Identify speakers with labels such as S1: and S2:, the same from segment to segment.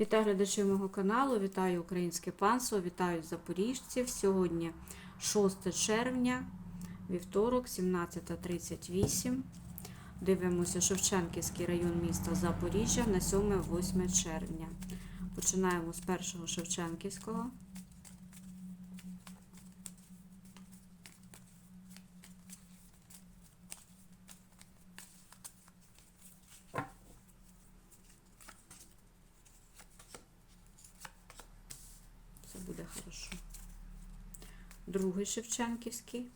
S1: Вітаю глядачів мого каналу, вітаю українське панство, вітаю запоріжців. Сьогодні 6 червня, вівторок, 17.38. Дивимося Шевченківський район міста Запоріжжя на 7-8 червня. Починаємо з першого Шевченківського. Все буде хорошо. Другий Шевченківський.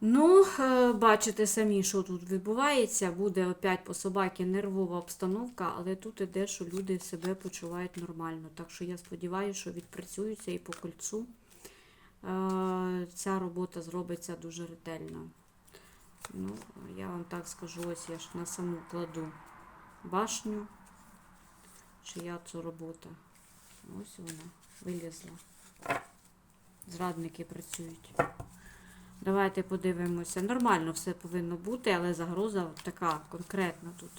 S1: Ну, е, бачите самі, що тут відбувається. Буде опять по собаки нервова обстановка, але тут іде, що люди себе почувають нормально. Так що я сподіваюся, що відпрацюються і по кольцу. Е, Ця робота зробиться дуже ретельно. Ну, я вам так скажу, ось я ж на саму кладу башню. Чия це робота. Ось вона вилізла. Зрадники працюють. Давайте подивимося. Нормально все повинно бути, але загроза така конкретна тут.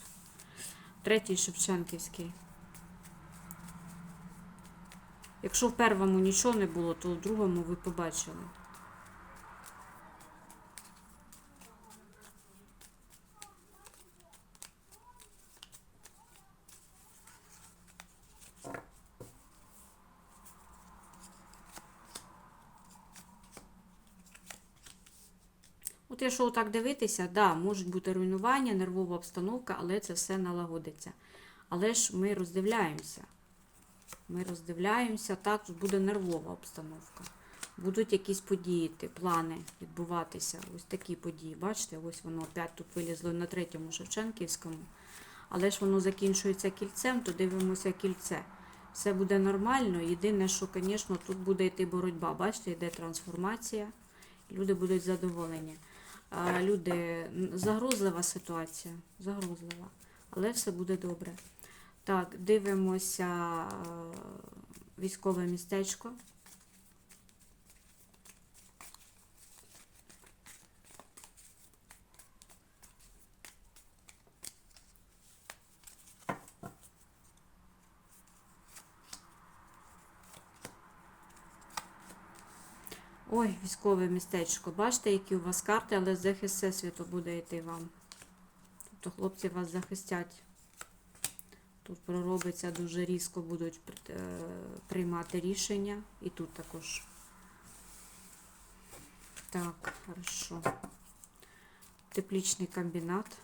S1: Третій Шевченківський. Якщо в першому нічого не було, то в другому ви побачили. От якщо отак дивитися, да, можуть бути руйнування, нервова обстановка, але це все налагодиться. Але ж ми роздивляємося. Ми роздивляємося, так, тут буде нервова обстановка. Будуть якісь події, плани відбуватися. Ось такі події. Бачите, ось воно опять тут вилізло на третьому Шевченківському. Але ж воно закінчується кільцем, то дивимося кільце. Все буде нормально. Єдине, що, звісно, тут буде йти боротьба. Бачите, йде трансформація. Люди будуть задоволені. Люди, загрозлива ситуація, загрозлива, але все буде добре. Так, дивимося е, військове містечко. Ой, військове містечко. Бачите, які у вас карти, але захист всесвіту буде йти вам. Тобто хлопці вас захистять. Тут проробиться дуже різко будуть е, приймати рішення. І тут також. Так, хорошо. Теплічний комбінат.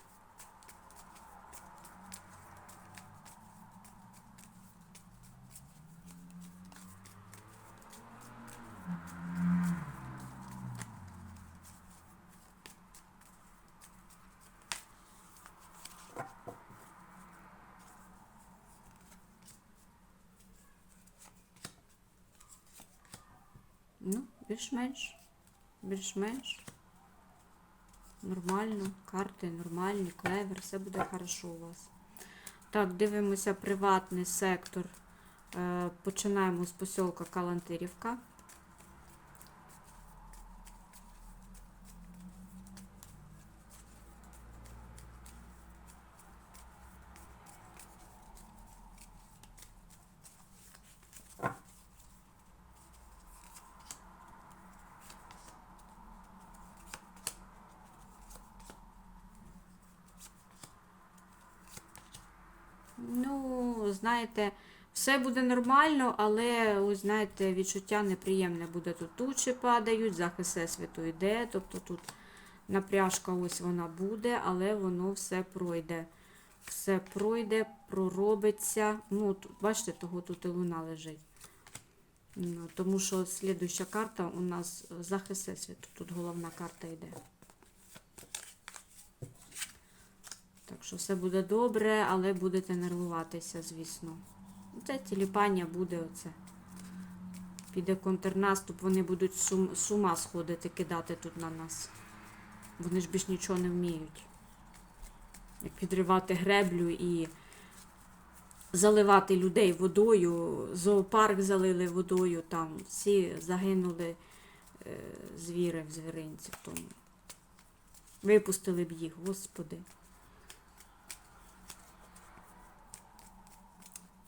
S1: Ну, більш-менш. Більш-менш. Нормально. Карти нормальні, клевер, все буде хорошо у вас. Так, дивимося приватний сектор. Е, Починаємо з посілка Калантирівка. Ну, знаєте, все буде нормально, але, ось, знаєте, відчуття неприємне буде. Тут тучі падають, захист всесвіту йде, тобто тут напряжка ось вона буде, але воно все пройде. Все пройде, проробиться. Ну, тут, бачите, того тут і луна лежить. Ну, Тому що слідуюча карта у нас захист всесвіту. Тут головна карта йде. Так що все буде добре, але будете нервуватися, звісно. Це тіліпання буде оце. Піде контрнаступ, вони будуть з ума сходити, кидати тут на нас. Вони ж більш нічого не вміють. Як підривати греблю і заливати людей водою, зоопарк залили водою, там всі загинули е, звіри в звіринці тому. Випустили б їх, господи.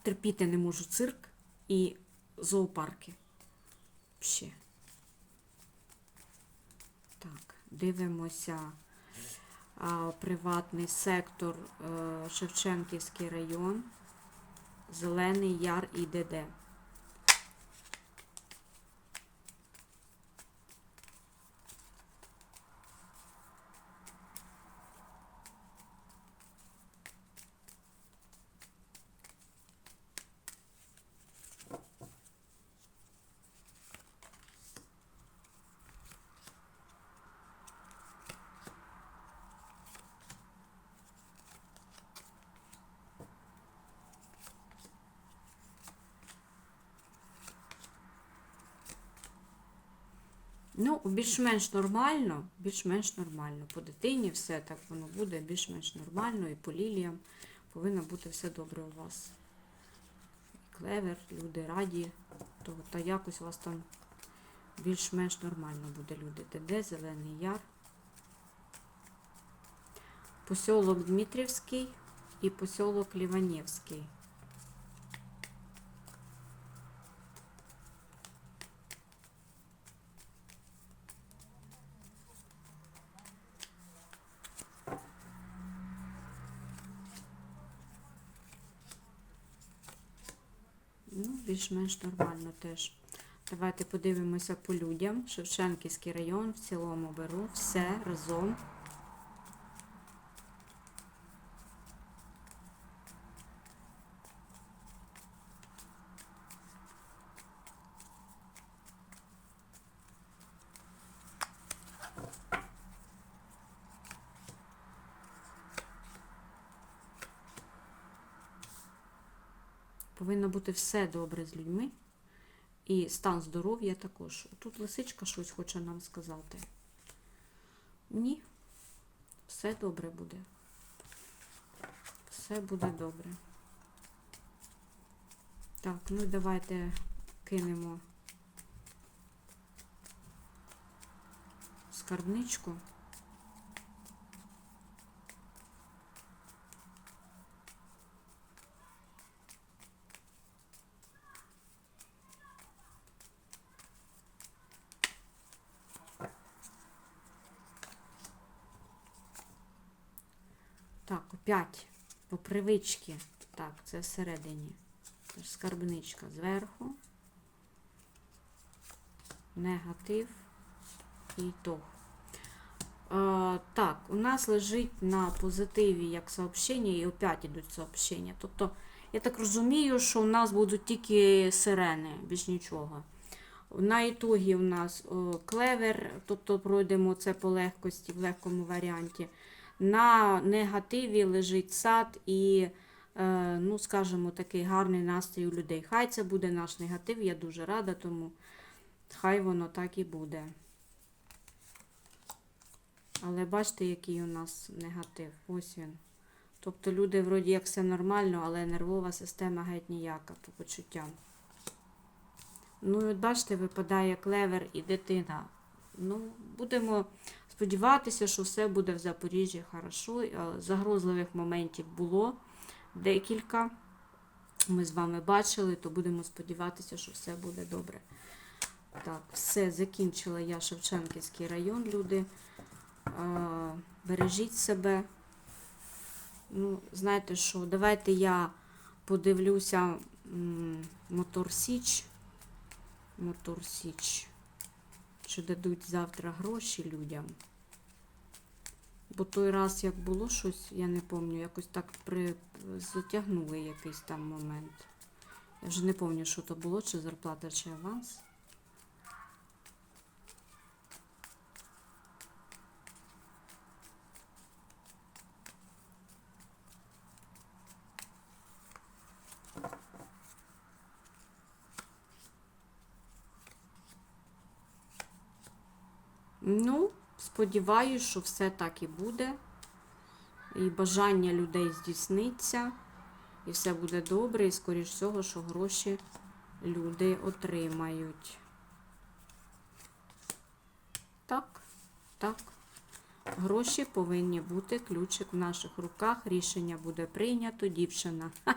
S1: Терпіти не можу цирк і зоопарки. Ще. Так, дивимося а, приватний сектор а, Шевченківський район, Зелений Яр і ДД. Ну, більш-менш нормально, більш-менш нормально. По дитині все так воно буде більш-менш нормально, і по ліліям повинно бути все добре у вас. Клевер, люди раді, то та якось у вас там більш-менш нормально буде люди. ТД, Зелений Яр. Посьолок Дмитрівський і посьолок Ліванівський. Ну, більш-менш нормально теж. Давайте подивимося по людям. Шевченківський район в цілому беру все разом. Повинно бути все добре з людьми. І стан здоров'я також. Тут лисичка щось хоче нам сказати. Ні. Все добре буде. Все буде добре. Так, ну давайте кинемо скарбничку. Так, опять по привичці. Так, це всередині. Скарбничка зверху. Негатив і то. Е, так, у нас лежить на позитиві як сообщення, і опять ідуть сообщення. Тобто, я так розумію, що у нас будуть тільки сирени, більш нічого. На ітогі у нас о, клевер, тобто пройдемо це по легкості в легкому варіанті. На негативі лежить сад і, е, ну, скажімо, такий гарний настрій у людей. Хай це буде наш негатив, я дуже рада, тому хай воно так і буде. Але бачите, який у нас негатив. Ось він. Тобто люди вроді як все нормально, але нервова система геть ніяка по почуттям. Ну, і от бачите, випадає клевер і дитина. Ну, будемо сподіватися, що все буде в Запоріжжі хорошо. Е, Загрозливих моментів було декілька. Ми з вами бачили, то будемо сподіватися, що все буде добре. Так, все, закінчила я Шевченківський район, люди. Е, Бережіть себе. Ну, знаєте що, давайте я подивлюся Мотор Січ. Мотор Січ. Чи дадуть завтра гроші людям? Бо той раз, як було щось, я не пам'ятаю, якось так при... затягнули якийсь там момент. Я вже не пам'ятаю, що то було, чи зарплата, чи аванс. Ну, сподіваюсь, що все так і буде. І бажання людей здійсниться. І все буде добре, і скоріш всього, що гроші люди отримають. Так, так. Гроші повинні бути. Ключик в наших руках. Рішення буде прийнято. Дівчина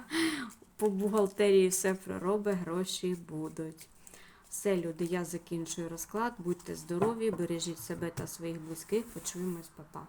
S1: по бухгалтерії все проробить, гроші будуть. Все, люди, я закінчую розклад. Будьте здорові, бережіть себе та своїх близьких. Почуємось, па-па.